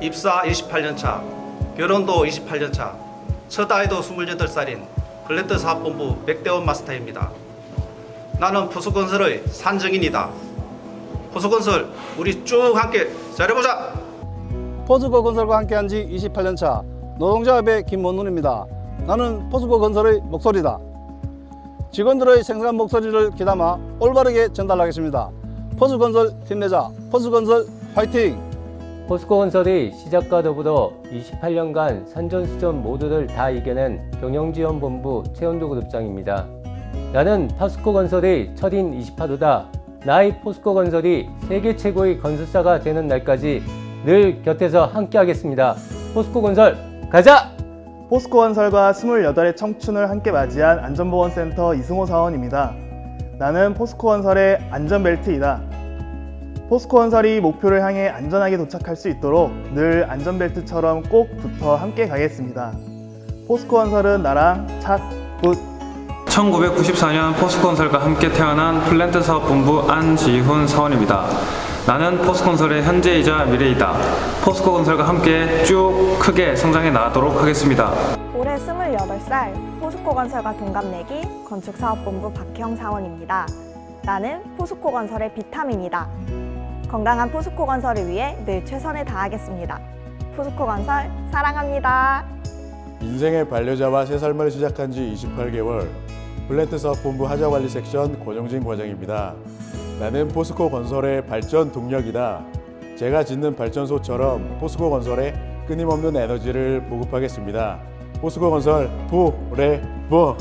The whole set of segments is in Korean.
입사 28년 차, 결혼도 28년 차, 첫 아이도 28살인 플랜트 사업본부 백대원 마스터입니다. 나는 포수건설의 산정인이다. 포수건설 우리 쭉 함께 잘해보자. 포스코 건설과 함께한 지 28년 차 노동자협의 김원눈입니다. 나는 포스코 건설의 목소리다. 직원들의 생생한 목소리를 귀담아 올바르게 전달하겠습니다. 포스건설 힘내자. 포스건설 화이팅! 포스코 건설이 시작과 더불어 28년간 산전수전 모두를 다 이겨낸 경영지원본부 최원도 그룹장입니다. 나는 포스코 건설의 첫인 28호다. 나의 포스코 건설이 세계 최고의 건설사가 되는 날까지 늘 곁에서 함께하겠습니다. 포스코 건설 가자! 포스코 건설과 28의 청춘을 함께 맞이한 안전보건센터 이승호 사원입니다. 나는 포스코 건설의 안전벨트이다. 포스코 건설이 목표를 향해 안전하게 도착할 수 있도록 늘 안전벨트처럼 꼭 붙어 함께 가겠습니다. 포스코 건설은 나랑 착, 굿, 1994년 포스콘설과 함께 태어난 플랜트 사업본부 안지훈 사원입니다. 나는 포스콘설의 현재이자 미래이다. 포스코건설과 함께 쭉 크게 성장해 나가도록 하겠습니다. 올해 28살 포스코 건설과 동갑내기 건축사업본부 박형 사원입니다. 나는 포스코 건설의 비타민이다. 건강한 포스코 건설을 위해 늘 최선을 다하겠습니다. 포스코 건설 사랑합니다. 인생의 반려자와 새 삶을 시작한 지 28개월 플랜트 사업본부 하자관리 섹션 권영진 과장입니다. 나는 포스코 건설의 발전 동력이다. 제가 짓는 발전소처럼 포스코 건설에 끊임없는 에너지를 보급하겠습니다. 포스코 건설 부레부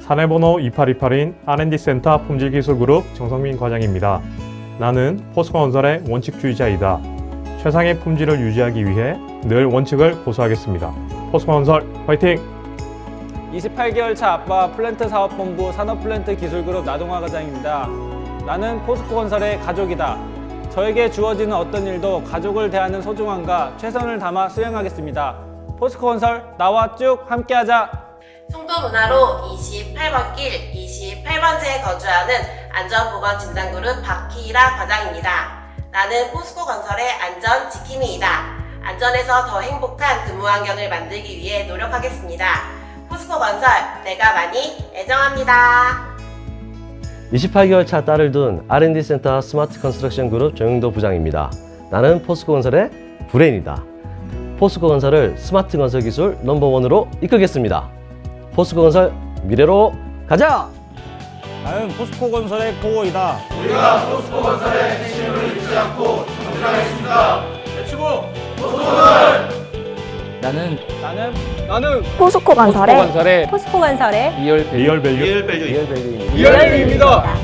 사내번호 2828인 R&D 센터 품질기술그룹 정성민 과장입니다. 나는 포스코건설의 원칙주의자이다. 최상의 품질을 유지하기 위해 늘 원칙을 고수하겠습니다. 포스코건설 화이팅! 28개월 차 아빠 플랜트 사업본부 산업플랜트 기술그룹 나동화 과장입니다. 나는 포스코 건설의 가족이다. 저에게 주어지는 어떤 일도 가족을 대하는 소중함과 최선을 담아 수행하겠습니다. 포스코 건설 나와 쭉 함께하자. 송도 문화로 28번 길 28번지에 거주하는 안전보건 진단그룹 박희라 과장입니다. 나는 포스코 건설의 안전 지킴이이다. 안전에서 더 행복한 근무 환경을 만들기 위해 노력하겠습니다. 포스코 건설 내가 많이 애정합니다. 28개월 차 딸을 둔 R&D 센터 스마트 컨스트럭션 그룹 정영도 부장입니다. 나는 포스코 건설의 브레인이다. 포스코 건설을 스마트 건설 기술 넘버원으로 이끌겠습니다. 포스코 건설 미래로 가자! 나는 포스코 건설의 고호이다. 나는 나는 나는 포스코 건설의 건설의 포스코 건설의 리얼 밸류 리얼 밸류 리얼 밸류입니다. 리얼입니다.